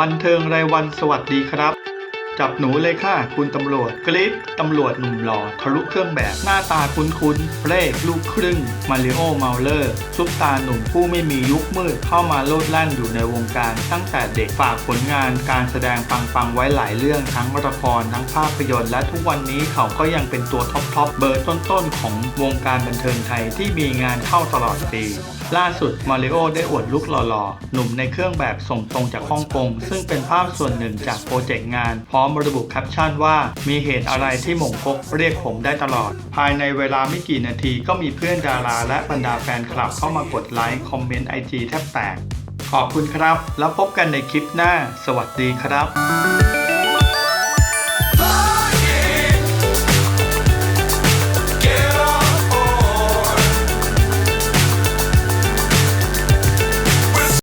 บันเทิงรายวันสวัสดีครับ จับหนูเลยค่ะ คุณตำรวจกรี๊ดตำรวจหนุ่มหล่อทะลุเครื่องแบบหน้าตาคุ้นๆเร่ลูกครึ่ง มาริโอเมาเลอร์ซุปตาหนุ่มผู้ไม่มียุคมืดเข้ามาโลดแล่นอยู่ในวงการ ตั้งแต่เด็กฝากผลงานการแสดงปังๆไว้หลายเรื่องทั้งละครทั้งภาพยนตร์และทุกวันนี้เขาก็ยังเป็นตัวท็อปๆเบอร์ต้นๆของวงการบันเทิงไทยที่มีงานเข้าตลอดปีล่าสุดมาริโอได้อวดลุกหล่อๆ หนุ่มในเครื่องแบบส่งตรงจากฮ่องกง ซึ่งเป็นภาพส่วนหนึ่งจากโปรเจกต์งาน พร้อมมระบุแคปชั่นว่า มีเหตุอะไรที่หม่งกกเรียกผมได้ตลอด ภายในเวลาไม่กี่นาทีก็มีเพื่อนดาราและบรรดาแฟนคลับเข้ามากดไลค์คอมเมนต์ไอจีแทบแตก ขอบคุณครับ แล้วพบกันในคลิปหน้า สวัสดีครับ